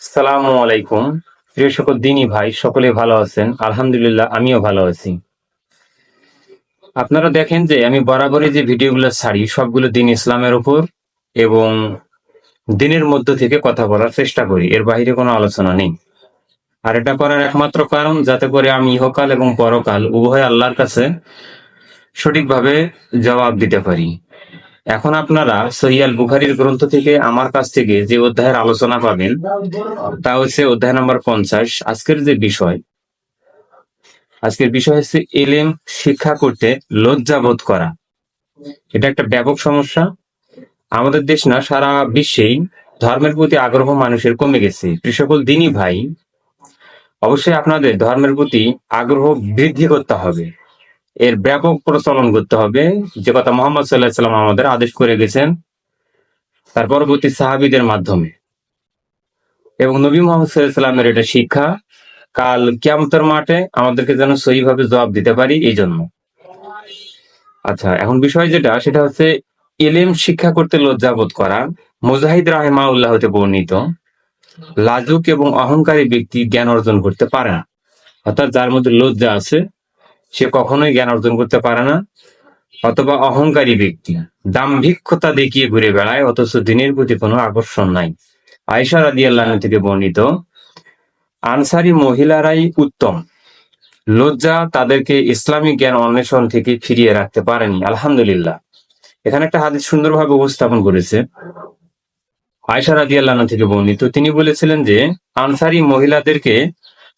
সালামু আলাইকুম। প্রিয় সকল দিনই ভাই, সকলে ভালো আছেন? আলহামদুলিল্লাহ, আমিও ভালো আছি। আপনারা দেখেন যে আমি বরাবরই যে ভিডিওগুলো ছাড়ি, সবগুলো দিন ইসলামের উপর এবং দিনের মধ্য থেকে কথা বলার চেষ্টা করি। এর বাইরে কোনো আলোচনা নেই। আর এটা করার একমাত্র কারণ, যাতে করে আমি ইহকাল এবং পরকাল উভয় আল্লাহর কাছে সঠিকভাবে জবাব দিতে পারি। এখন আপনারা সহিয়াল বুখারির গ্রন্থ থেকে আমার কাছ থেকে যে অধ্যায়ের আলোচনা পাবেন, তা হচ্ছে অধ্যায় নম্বর পঞ্চাশ, আজকের যে বিষয়। আজকের বিষয় হচ্ছে এলেম, শিক্ষা করতে লজ্জা বোধ করা। এটা একটা ব্যাপক সমস্যা। আমাদের দেশ না, সারা বিশ্বেই ধর্মের প্রতি আগ্রহ মানুষের কমে গেছে। সকল দিনই ভাই। অবশ্যই আপনাদের ধর্মের প্রতি আগ্রহ বৃদ্ধি করতে হবে। এর ব্যাপক প্রচলন করতে হবে। যে কথা মোহাম্মদ সাল্লাহ সাল্লাম আমাদের আদেশ করে গেছেন, তার পরবর্তী সাহাবিদের মাধ্যমে। এবং নবী মোহাম্মদ সাল্লামের এটা শিক্ষা, কাল কিয়ামতের মাঠে আমাদেরকে যেন সহিভাবে জবাব দিতে পারি এই জন্য। আচ্ছা এখন বিষয় যেটা, সেটা হচ্ছে এলেম শিক্ষা করতে লজ্জাবোধ করা। মুজাহিদ রাহেমাউল্লাহ হতে বর্ণিত, লাজুক এবং অহংকারী ব্যক্তি জ্ঞান অর্জন করতে পারে না। অর্থাৎ যার মধ্যে লজ্জা আছে সে কখনোই জ্ঞান অর্জন করতে পারে না, অথবা অহংকারী ব্যক্তি। দাম্ভিক্ষতা দেখিয়ে ঘুরে বেড়ায়, অথচ দিনের প্রতি কোনো আকর্ষণ নাই। আয়সা রাদি আল্লাহ থেকে বর্ণিত, আনসারি মহিলারাই উত্তম। লজ্জা তাদেরকে ইসলামিক জ্ঞান অন্বেষণ থেকে ফিরিয়ে রাখতে পারেনি। আলহামদুলিল্লাহ। এখানে একটা হাদিস সুন্দরভাবে উপস্থাপন করেছে। আয়সা রাদি আল্লাহ থেকে বর্ণিত, তিনি বলেছিলেন যে, আনসারি মহিলাদেরকে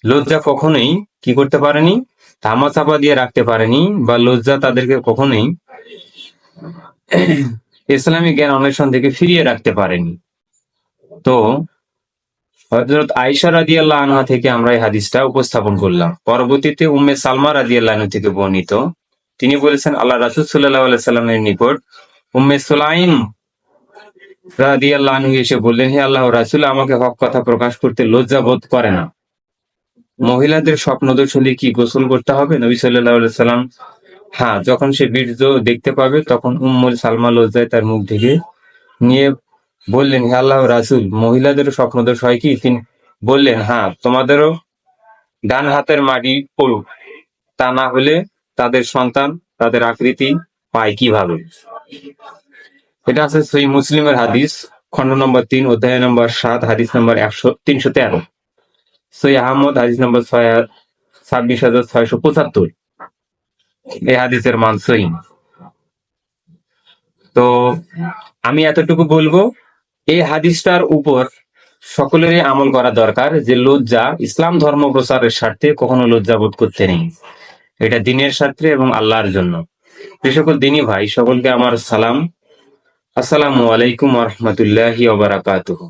লজ্জা কখনোই কি করতে পারেনি? ধামা চাপা দিয়ে রাখতে পারেনি বা লজ্জা তাদেরকে কখনোই ইসলামী জ্ঞান অন্বেষণ থেকে ফিরিয়ে রাখতে পারেনি। তো হজরত আইসা রাদি আল্লাহ আনহা থেকে আমরা এই হাদিসটা উপস্থাপন করলাম। পরবর্তীতে উম্মে সালমা রাদি আল্লাহ থেকে বর্ণিত। তিনি বলেছেন আল্লাহ রাসুল সাল্লাহ সাল্লামের নিকট উম্মে সুলাইম রাদি আল্লাহ এসে বললেন, হে আল্লাহ রাসুল, আমাকে হক কথা প্রকাশ করতে লজ্জা বোধ করে না। মহিলাদের স্বপ্নদোষ হলে কি গোসল করতে হবে? নবী সাল্লাম হ্যাঁ যখন সে বীর্য দেখতে পাবে, তখন উম্মুল সালমা লজ্জায় তার মুখ থেকে নিয়ে বললেন, হে আল্লাহ রাসুল, মহিলাদেরও স্বপ্নদোষ হয় কি? তিনি বললেন হ্যাঁ তোমাদেরও ডান হাতের মাটি পড়ুক, তা না হলে তাদের সন্তান, তাদের আকৃতি পায় কীভাবে? এটা আছে সই মুসলিমের হাদিস খন্ড নম্বর তিন, অধ্যায় নম্বর সাত, হাদিস নম্বর একশো, তিনশো তেরো। সই আহমদ, হাদিস নম্বর ছয়, ছাব্বিশ হাজার ছয়শো পঁচাত্তর। এই হাদিসের মান সই তো আমি এতটুকু বলব, এই হাদিসটার উপর সকলেরই আমল করা দরকার যে লজ্জা ইসলাম ধর্ম প্রচারের স্বার্থে কখনো লজ্জা বোধ করতে নেই। এটা দিনের স্বার্থে এবং আল্লাহর জন্য। যে সকল দিনই ভাই, সকলকে আমার সালাম। আসসালামু আলাইকুম রহমতুল্লাহি ওবারাকাতুহ